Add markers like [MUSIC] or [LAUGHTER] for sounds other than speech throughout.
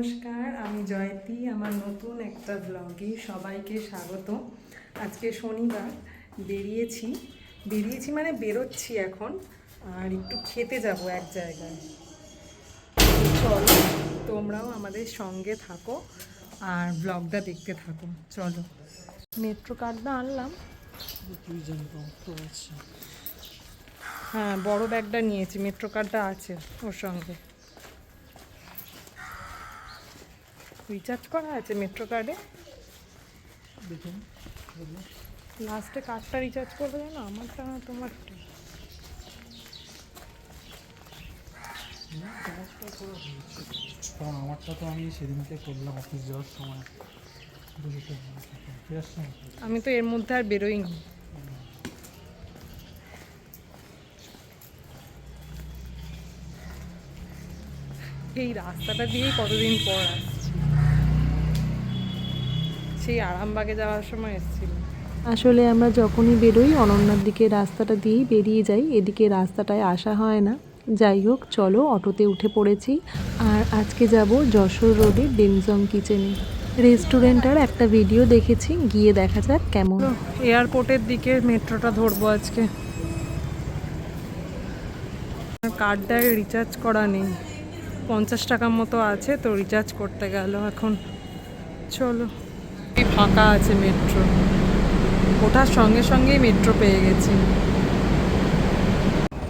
নমস্কার, আমি জয়তী, আমার নতুন একটা ব্লগে সবাইকে স্বাগত আজকে শনিবার, বেরিয়েছি। বেরিয়েছি মানে বেরোচ্ছি এখন, আর একটু খেতে যাব এক জায়গায়। চলো, তোমরাও আমাদের সঙ্গে থাকো, আর ব্লগটা দেখতে থাকো। চলো। মেট্রো কার্ডটা আনলাম। হ্যাঁ বড় ব্যাগটা নিয়েছি মেট্রো কার্ডটা আছে ওর সঙ্গে। রিচার্জ করা আছে মেট্রো কার্ডে দেখুন লাস্টে কার্ডটা রিচার্জ করবে জানো? আমারটা না তোমারটা কারণ আমারটা তো আমি সেদিনকে করলাম অফিস যাওয়ার সময়। আমি তো এর মধ্যে আর বেরোইনি। এই রাস্তাটা দিয়েই কতদিন পর আসছি সেই আরামবাগে যাওয়ার সময় এসেছিল। আসলে আমরা যখনই বেরোই অনন্যার দিকে রাস্তাটা দিয়েই বেরিয়ে যাই। এদিকে রাস্তাটায় আসা হয় না। যাই হোক চলো অটোতে উঠে পড়েছি। আর আজকে যাব যশোর রোডে ডেনজং কিচেনে। রেস্টুরেন্টার একটা ভিডিও দেখেছি গিয়ে দেখা যাক কেমন। এয়ারপোর্টের দিকে মেট্রোটা ধরবো আজকে। কার্ডটায় রিচার্জ করা নেই। পঞ্চাশ টাকার মতো আছে তো রিচার্জ করতে গেল এখন। চলো। ফাঁকা আছে মেট্রো। ওঠার সঙ্গে সঙ্গেই মেট্রো পেয়ে গেছি।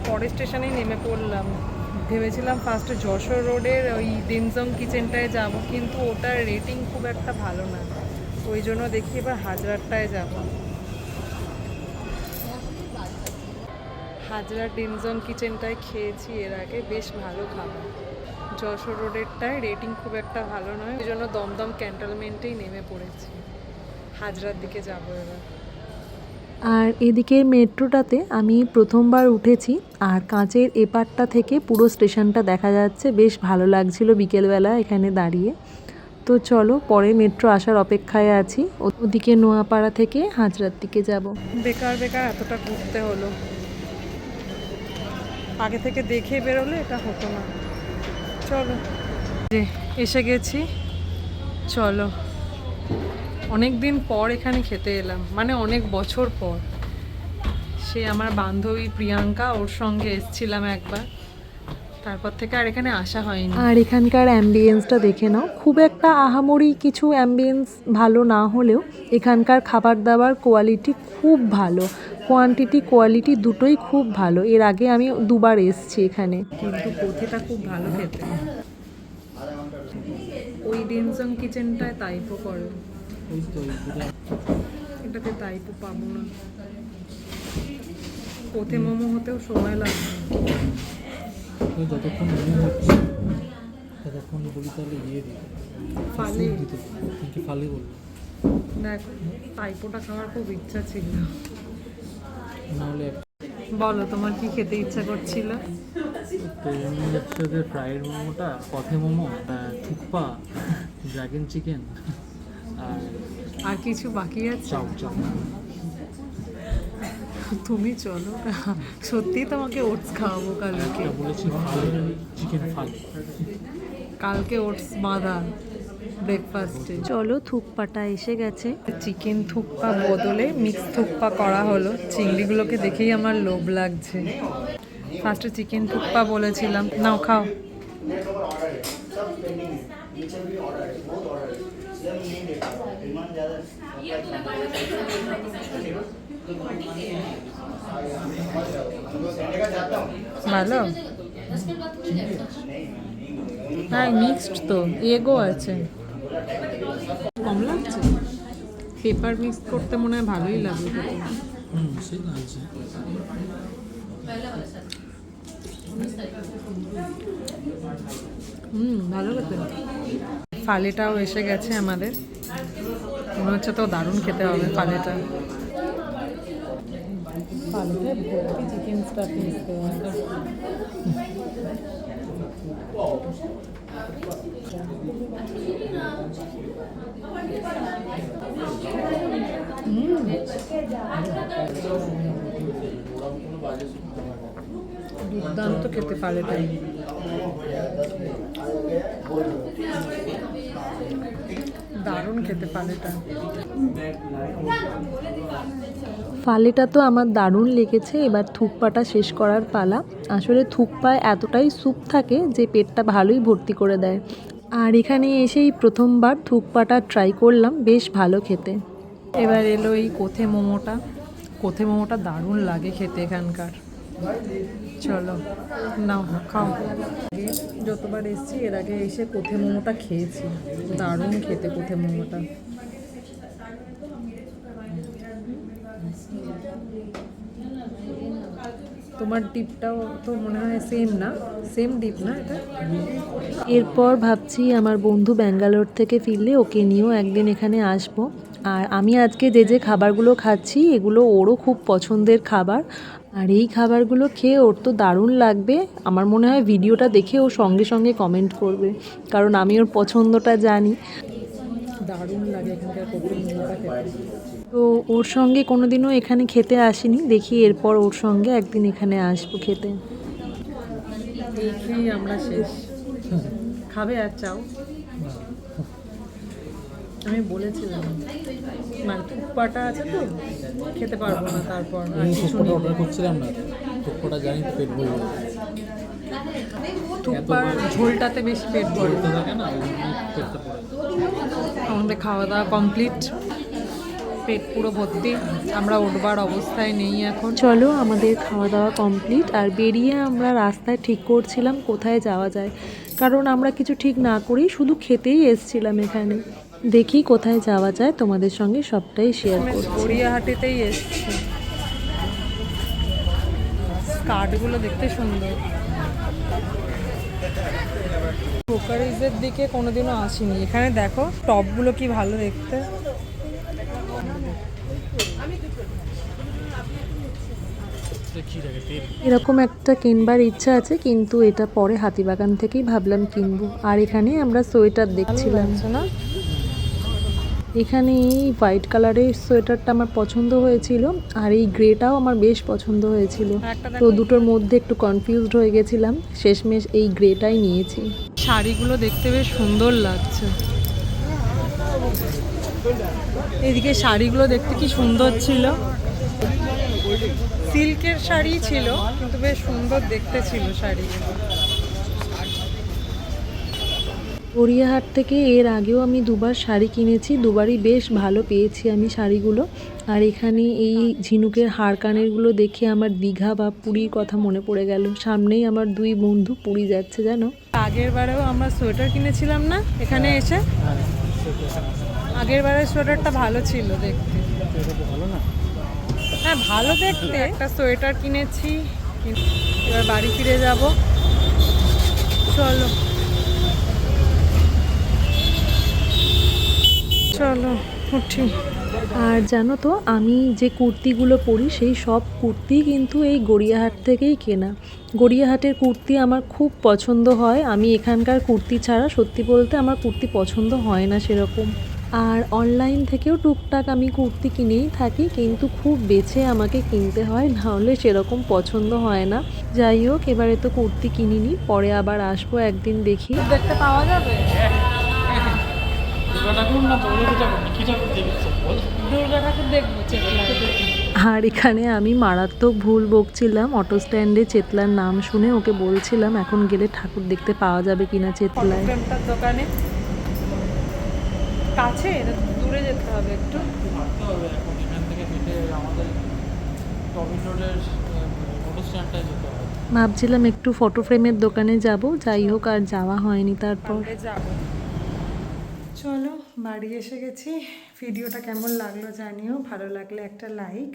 পরের স্টেশনেই নেমে পড়লাম। ভেবেছিলাম ফার্স্টে যশোর রোডের ওই ডিমজং কিচেনটায় যাব, কিন্তু ওটার রেটিং খুব একটা ভালো না। ওই জন্য দেখি এবার হাজারটায় যাব। হাজরা ডিমজং কিচেনটায় খেয়েছি, এর আগে বেশ ভালো খাবার। যশোর রোডেরটায় রেটিং খুব একটা ভালো নয়। ওই জন্য দমদম ক্যান্টনমেন্টেই নেমে পড়েছি। হাজরার দিকে যাব এবার। আর এদিকে মেট্রোটাতে আমি প্রথমবার উঠেছি আর কাঁচের এপারটা থেকে পুরো স্টেশনটা দেখা যাচ্ছে। বেশ ভালো লাগছিল বিকেলবেলা এখানে দাঁড়িয়ে। তো চলো পরে মেট্রো আসার অপেক্ষায় আছি। ওদিকে নোয়াপাড়া থেকে হাজরার দিকে যাব। বেকার বেকার এতটা ঘুরতে হলো। আগে থেকে দেখে বেরোলে এটা হতো না। চলো। যে এসে গেছি। চলো। অনেক দিন পর এখানে খেতে এলাম। মানে অনেক বছর পর। সে আমার বান্ধবী প্রিয়াঙ্কা, ওর সঙ্গে এসছিলাম একবার। তারপর থেকে আর এখানে আসা হয়নি। আর এখানকার অ্যাম্বিয়েন্সটা দেখে নাও। খুব একটা আহামরি কিছু অ্যাম্বিয়েন্স ভালো না হলেও এখানকার খাবার দাবার কোয়ালিটি খুব ভালো। কোয়ান্টিটি কোয়ালিটি দুটোই খুব ভালো। এর আগে আমি দুবার এসেছি এখানে। কিন্তু কোথিটা খুব ভালো খেতে? ওই ডিনসং কিচেনটায় তাইপো করে। ওই তো এটাতে তাইপো পাবো না। কোথে মোমো হতেও সময় লাগবে যতক্ষণ মনে হচ্ছে ততক্ষণ বলি তাহলে ইয়ে দিই। ফালে। দিতে ফালে বলব দেখ তাইপোটা খাওয়ার খুব ইচ্ছা ছিল। নাহলে বলো তোমার কি খেতে ইচ্ছা করছিল? তো এমনি হচ্ছে যে ফ্রাইড মোমোটা পথে মোমো থুপ্পা ড্রাগন চিকেন আর আর কিছু বাকি আছে? চাউ চাউ। তুমি চলো সত্যি তোমাকে ওটস খাওয়াবো কালকে। বলেছি চিকেন ফালে কালকে ওটস বাঁধা। ব্রেকফাস্টে চলো থুকপাটা এসে গেছে। চিকেন থুপ্পা বদলে মিক্স থুপ্পা করা হলো। চিংড়িগুলোকে দেখেই আমার লোভ লাগছে। ফার্স্টে চিকেন থুপ্পা বলেছিলাম। নাও খাও। ভালো? হ্যাঁ মিক্সড তো। এগো আছে। কম লাগছে? পেপার মিক্স করতে মনে হয় ভালোই লাগবে। খেতে। হুম সে লাগছে হুম ভালো খেতে ফালেটাও এসে গেছে আমাদের। মনে হচ্ছে তো দারুণ খেতে হবে ফালেটা। ফালেটা চিকেন স্টাফিং দুর্দান্ত খেতে পারে তাই দারুণ খেতে ফালেটা তো আমার দারুণ লেগেছে, এবার থুকপাটা শেষ করার পালা। আসলে থুকপায় এতটাই স্যুপ থাকে যে পেটটা ভালোই ভর্তি করে দেয়। আর এখানে এসেই প্রথমবার থুকপাটা ট্রাই করলাম, বেশ ভালো খেতে। এবার এলো এই কোথে মোমোটা। কোথে মোমোটা দারুণ লাগে খেতে এখানকার। চলো, নাও, খাও। যতবার এসেছি, এর আগে এসে কোথে মোমোটা খেয়েছি। দারুণ খেতে কোথে মোমোটা। তোমার ডিপটাও তো মনে হয় সেম না? সেম ডিপ না এটা? এরপর ভাবছি আমার বন্ধু ব্যাঙ্গালোর থেকে ফিরলে ওকে নিয়েও একদিন এখানে আসব। আর আমি আজকে যে যে খাবারগুলো খাচ্ছি, এগুলো ওরও খুব পছন্দের খাবার। আর এই খাবারগুলো খেয়ে ওর তো দারুণ লাগবে। আমার মনে হয় ভিডিওটা দেখে ও সঙ্গে সঙ্গে কমেন্ট করবে কারণ আমি ওর পছন্দটা জানি। দারুণ লাগে এখানকার তো ওর সঙ্গে কোনোদিনও এখানে খেতে আসিনি দেখি এরপর ওর সঙ্গে একদিন এখানে আসব খেতে। আমরা শেষ। [LAUGHS] খাবে আর চাও। আমি বলেছিলাম মানে থুপ্পাটা আছে তো খেতে পারব না তারপর। থুকপোটা অর্ডার করছিলাম না থুকপোটা জানি তো পেট ভরে যাবে থুপ্পার ঝোলটাতে বেশি পেট ভরে। থাকে না। আমাদের খাওয়া দাওয়া কমপ্লিট। পেট পুরো ভর্তি আমরা উঠবার অবস্থায় নেই এখন। চলো আমাদের খাওয়া দাওয়া কমপ্লিট আর বেরিয়ে আমরা রাস্তায় ঠিক করছিলাম কোথায় যাওয়া যায়। কারণ আমরা কিছু ঠিক না করেই শুধু খেতেই এসছিলাম এখানে। দেখি কোথায় যাওয়া যায় তোমাদের সঙ্গে সবটাই শেয়ার করছি। গড়িয়াহাটিতেই এসছি। কার্ডগুলো দেখতে সুন্দর। ক্রোকারিজের দিকে কোনোদিনও আসিনি। এখানে দেখো টপগুলো কি ভালো দেখতে। এরকম একটা কিনবার ইচ্ছা আছে কিন্তু এটা পরে হাতিবাগান থেকেই ভাবলাম কিনবো। আর এখানে আমরা সোয়েটার দেখছিলাম। না? এখানে এই হোয়াইট কালারের সোয়েটারটা আমার পছন্দ হয়েছিল আর এই গ্রেটাও আমার বেশ পছন্দ হয়েছিল। তো দুটোর মধ্যে একটু কনফিউজড হয়ে গেছিলাম শেষমেশ এই গ্রেটাই নিয়েছি। শাড়িগুলো দেখতে বেশ সুন্দর লাগছে। এদিকে শাড়িগুলো দেখতে কি সুন্দর ছিল। সিল্কের শাড়ি ছিল কিন্তু বেশ সুন্দর দেখতে ছিল শাড়িগুলো গড়িয়াহাট থেকে এর আগেও আমি দুবার শাড়ি কিনেছি দুবারই বেশ ভালো পেয়েছি আমি শাড়িগুলো। আর এখানে এই ঝিনুকের হার কানেরগুলো দেখে আমার দীঘা বা পুরীর কথা মনে পড়ে গেল। সামনেই আমার দুই বন্ধু পুরী যাচ্ছে জানো? আগের বারেও আমরা সোয়েটার কিনেছিলাম না এখানে এসে? হ্যাঁ এখানে আছে। আগের বারের সোয়েটারটা ভালো ছিল দেখতে। ভালো না? হ্যাঁ ভালো দেখতে। একটা সোয়েটার কিনেছি এবার বাড়ি ফিরে যাব। চলো। চলো, উঠি। আর জানো তো, আমি যে কুর্তিগুলো পরি, সেই সব কুর্তি কিন্তু এই গড়িয়াহাট থেকেই কেনা। গড়িয়াহাটের কুর্তি আমার খুব পছন্দ হয়। আমি এখানকার কুর্তি ছাড়া, সত্যি বলতে আমার কুর্তি পছন্দ হয় না সেরকম। আর অনলাইন থেকেও টুকটাক আমি কুর্তি কিনেই থাকি, কিন্তু খুব বেছে আমাকে কিনতে হয় নাহলে সেরকম পছন্দ হয় না। যাই হোক, এবারে তো কুর্তি কিনিনি, পরে আবার আসব একদিন দেখি। দেখতে পাওয়া যাবে? ঠাকুর না ঠাকুর কি ঠাকুর বল। দুর্গা ঠাকুর দেখব আর এখানে আমি মারাত্মক ভুল বকছিলাম অটো স্ট্যান্ডে চেতলার নাম শুনে ওকে বলছিলাম এখন গেলে ঠাকুর দেখতে পাওয়া যাবে কিনা চেতলায়। দোকানে। কাছে না দূরে যেতে হবে একটু। হবে এখন এখান থেকে হেঁটে আমাদের টমিন রোডের মোটর স্ট্যান্ডটায় যেতে হবে। ভাবছিলাম একটু ফটো ফ্রেমের দোকানে যাব যাই হোক আর যাওয়া হয়নি তারপর। যাব। চলো, বাড়ি এসে গেছি। ভিডিওটা কেমন লাগল জানিও, ভালো লাগলে একটা লাইক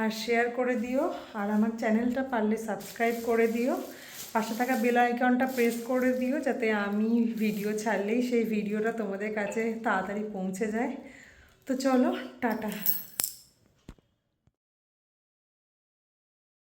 আর শেয়ার করে দিও। আর আমার চ্যানেলটা পারলে সাবস্ক্রাইব করে দিও। পাশে থাকা বেল আইকনটা প্রেস করে দিও, যাতে আমি ভিডিও ছাড়লেই সেই ভিডিওটা তোমাদের কাছে তাড়াতাড়ি পৌঁছে যায়। তো চলো, টাটা।